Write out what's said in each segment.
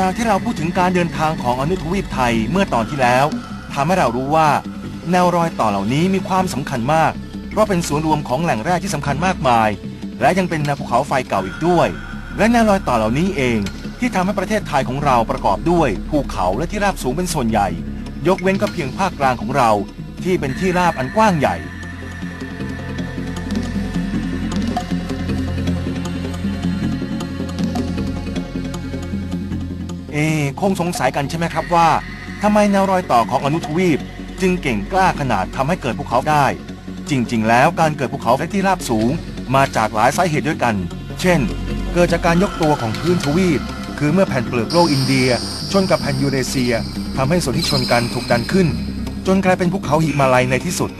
จากที่เราพูดถึงการเดินทางของอนุทวีปไทยเมื่อตอนที่แล้วทำให้เรารู้ว่า แนวรอยต่อเหล่านี้มีความสำคัญมาก เพราะเป็นศูนย์รวมของแหล่งแร่ที่สำคัญมากมาย และยังเป็นแนวภูเขาไฟเก่าอีกด้วย และแนวรอยต่อเหล่านี้เอง ที่ทำให้ประเทศไทยของเราประกอบด้วยภูเขาและที่ราบสูงเป็นส่วนใหญ่ ยกเว้นก็เพียงภาคกลางของเรา ที่เป็นที่ราบอันกว้างใหญ่ เอคงสงสัยกันใช่ไหมครับว่าทำไมแนวรอยต่อของอนุทวีป จึงเก่งกล้าขนาดทำให้เกิดภูเขาได้ จริง ๆ แล้วการเกิดภูเขาและที่ราบสูง มาจากหลายสาเหตุด้วยกัน เช่น เกิดจากการยกตัวของพื้นทวีป คือเมื่อแผ่นเปลือกโลกอินเดีย ชนกับแผ่นยูเรเซียทำให้ส่วนที่ชนกันถูกดันขึ้น จนกลายเป็นภูเขาหิมาลัยในที่สุด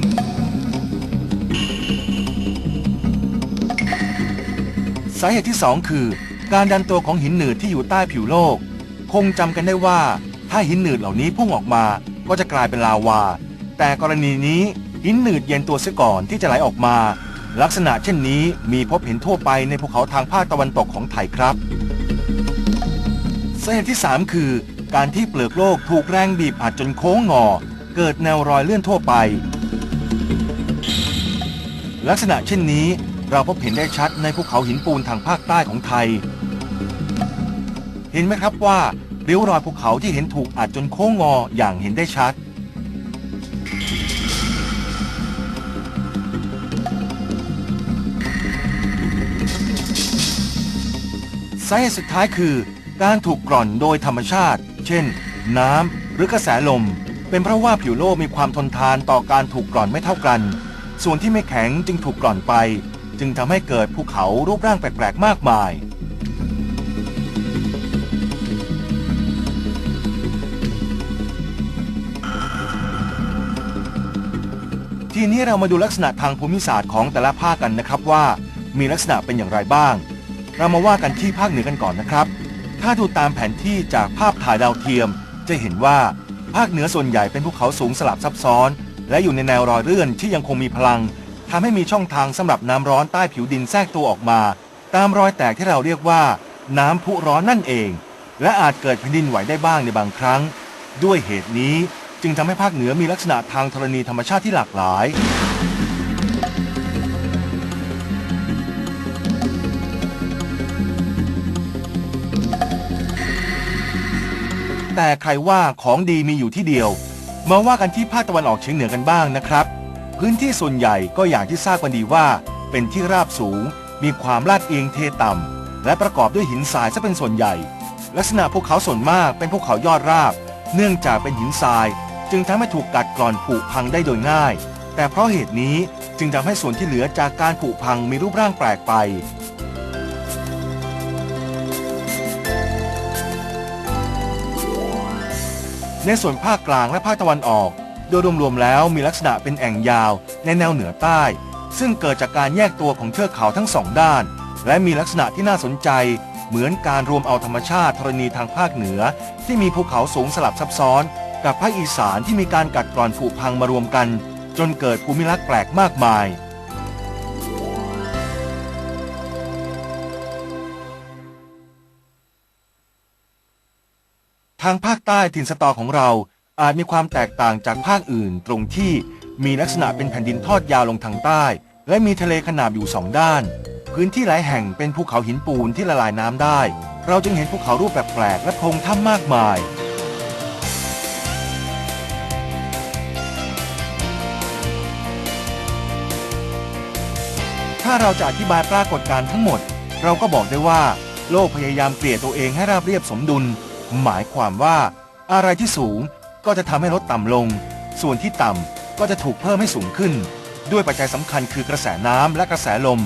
สาเหตุที่ 2 คือ การดันตัวของหินหนืดที่อยู่ใต้ผิวโลก คงจำกันได้ว่า ถ้าหินหนืดเหล่านี้พุ่งออกมาก็จะกลายเป็นลาวา แต่กรณีนี้หินหนืดเย็นตัวเสียก่อนที่จะไหลออกมา ลักษณะเช่นนี้มีพบเห็นทั่วไปในภูเขาทางภาคตะวันตกของไทยครับสาเหตุที่ 3 คือ การที่เปลือกโลกถูกแรงบีบอัดจนโค้งงอ เกิดแนวรอยเลื่อนทั่วไป ลักษณะเช่นนี้เราพบเห็นได้ชัดในภูเขาหินปูนทางภาคใต้ของไทย เห็นไหมครับว่าริ้วรอยภูเขาที่เห็นถูกอัดจนโค้งงออย่างเห็นได้ชัด สาเหตุสุดท้ายคือ การถูกกร่อนโดยธรรมชาติ เช่น น้ำหรือกระแสลม เป็นเพราะว่าผิวโลกมีความทนทานต่อการถูกกร่อนไม่เท่ากัน ส่วนที่ไม่แข็งจึงถูกกร่อนไป จึงทำให้เกิดภูเขารูปร่างแปลกๆมากมาย ทีนี้เรามาดูลักษณะทางภูมิศาสตร์ของแต่ละภาคกันนะครับว่า มีลักษณะเป็นอย่างไรบ้าง เรามาว่ากันที่ภาคเหนือกันก่อนนะครับ ถ้าดูตามแผนที่จากภาพถ่ายดาวเทียม จะเห็นว่าภาคเหนือส่วนใหญ่เป็นภูเขาสูงสลับซับซ้อน และอยู่ในแนวรอยเลื่อนที่ยังคงมีพลังทำให้มีช่องทางสำหรับน้ำร้อนใต้ผิวดินแทรกตัวออกมา ตามรอยแตกที่เราเรียกว่า น้ำพุร้อนนั่นเอง และอาจเกิดแผ่นดินไหวได้บ้างในบางครั้ง ด้วยเหตุนี้ จึงทำให้ภาคเหนือมีลักษณะทางธรณีธรรมชาติที่หลากหลาย แต่ใครว่าของดีมีอยู่ที่เดียว มาว่ากันที่ภาคตะวันออกเฉียงเหนือกันบ้างนะครับ พื้นที่ส่วนใหญ่ก็อย่างที่ทราบกันดีว่า เป็นที่ราบสูง มีความลาดเอียงเทต่ำและประกอบด้วยหินทรายซะเป็นส่วนใหญ่ ลักษณะภูเขาส่วนมากเป็นภูเขายอดราบ เนื่องจากเป็นหินทราย จึงทำให้ถูกกัดกร่อนผุพังได้โดยง่าย แต่เพราะเหตุนี้จึงทำให้ส่วนที่เหลือจากการผุพังมีรูปร่างแปลกไป ในส่วนภาคกลางและภาคตะวันออก โดยรวมๆแล้วมีลักษณะเป็นแอ่งยาวในแนวเหนือใต้ ซึ่งเกิดจากการแยกตัวของเทือกเขาทั้งสองด้าน และมีลักษณะที่น่าสนใจเหมือนการรวมเอาธรรมชาติธรณีทางภาคเหนือ ที่มีภูเขาสูงสลับซับซ้อน กับภาคอีสานที่มีการกัดกร่อนผุพังมารวมกัน จนเกิดภูมิลักษณ์แปลกมากมาย ทางภาคใต้ถิ่นสตอของเราอาจมีความแตกต่างจากภาคอื่น ตรงที่มีลักษณะเป็นแผ่นดินทอดยาวลงทางใต้ และมีทะเลขนาบอยู่สองด้าน พื้นที่หลายแห่งเป็นภูเขาหินปูนที่ละลายน้ำได้ เราจึงเห็นภูเขารูปแปลกๆและพงถ้ำมากมาย ถ้าเราจะอธิบายปรากฏการณ์ทั้งหมด เราก็บอกได้ว่า โลกพยายามเกลี่ยตัวเองให้ราบเรียบสมดุล หมายความว่า อะไรที่สูงก็จะทำให้ลดต่ำลง ส่วนที่ต่ำก็จะถูกเพิ่มให้สูงขึ้น ด้วยปัจจัยสำคัญคือกระแสน้ำและกระแสลม